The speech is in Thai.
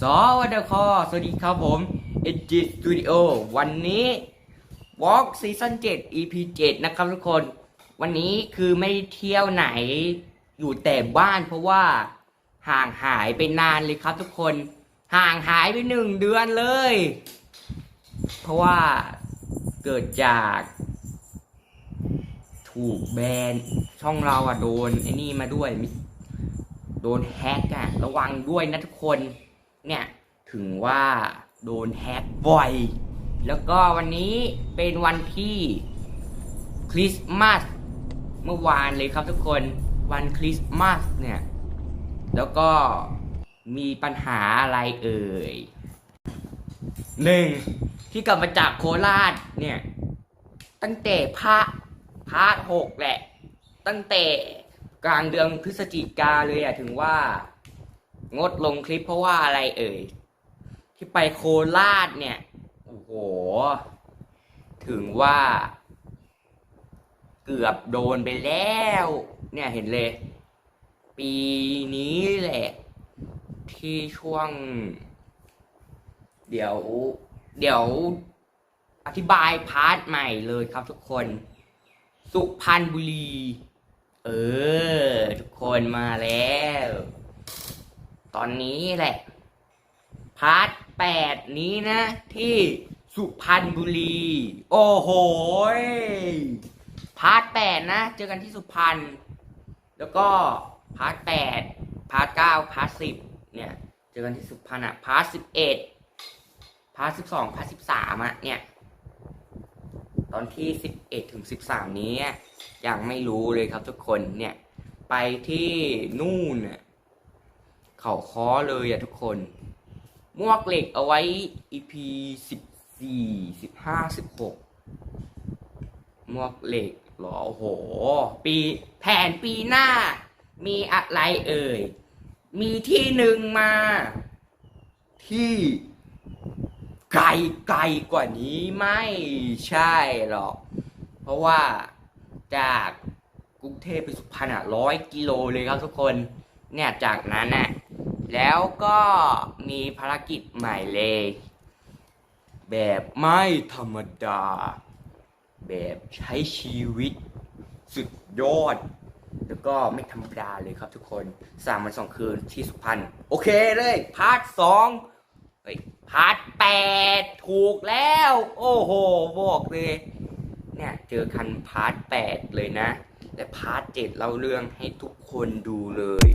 สวัสดีคอสวัสดีครับผม EG Studio วันนี้ Walk Season 7 EP 7 นะครับทุกคน วันนี้คือไม่เที่ยวไหนอยู่แต่บ้านเพราะว่าห่างหายไปนานเลยครับทุกคน ห่างหายไปหนึ่งเดือนเลย เพราะว่าเกิดจาก ถูกแบนช่องเราอะโดนไอ้นี่มาด้วย โดนแฮกอะระวังด้วยนะทุกคน เนี่ย ถึงว่าโดนแฮกบ่อย แล้วก็วันนี้เป็นวันที่คริสต์มาสเมื่อวานเลยครับทุกคนวันคริสต์มาสเนี่ย แล้วก็มีปัญหาอะไรเอ่ยหนึ่งที่กลับมาจากโคราชเนี่ย ตั้งแต่พระพาร์ทหกแหละ ตั้งแต่ กลางเดือนพฤศจิกาเลยอะถึงว่า งดลงคลิปเพราะว่าอะไรเอ่ย ที่ไปโคราชเนี่ย โอ้โห ถึงว่า เกือบโดนไปแล้ว เนี่ยเห็นเลย ปีนี้แหละ ที่ช่วง เดี๋ยว เดี๋ยวอธิบายพาร์ทใหม่เลยครับทุกคน สุพรรณบุรี เออ ทุกคนมาแล้ว ตอนนี้แหละ พาร์ทแปดนี้นะ ที่สุพรรณบุรี โอ้โหพาร์ทแปดนะ เจอกันที่สุพรรณแล้วก็พาร์ทแปดพาร์ทเก้าพาร์ทสิบเนี่ย เจอกันที่สุพรรณอะพาร์ทสิบเอ็ดพาร์ทสิบสองพาร์ทสิบสามอะเนี่ย ตอนที่สิบเอ็ดถึงสิบสามนี้ ยังไม่รู้เลยครับทุกคนเนี่ย ไปที่นู่นน่ะเขาค้อเลยอะทุกคนมวกเหล็กเอาไว้ EP สิบสี่สิบห้าสิบหกมวกเหล็กหรอโอ้โห ปีแผนปีหน้า มีอะไรเอ่ย มีที่หนึ่งมา ที่ไกลไกลกว่านี้ไม่ใช่หรอก เพราะว่า จากกรุงเทพไปสุพรรณอะร้อยกิโลเลยครับทุกคนเนี่ยจากนั้นน่ะแล้วก็มีภารกิจใหม่เลย แบบไม่ธรรมดา แบบใช้ชีวิตสุดยอด แล้วก็ไม่ธรรมดาเลยครับทุกคนสามวันสองคืนที่สุพรรณโอเคเลย พาร์ทสองเฮ้ยพาร์ทแปดถูกแล้ว โอ้โหบอกเลย เนี่ยเจอคันพาร์ท8เลยนะ และพาร์ท7เล่าเรื่องให้ทุกคนดูเลย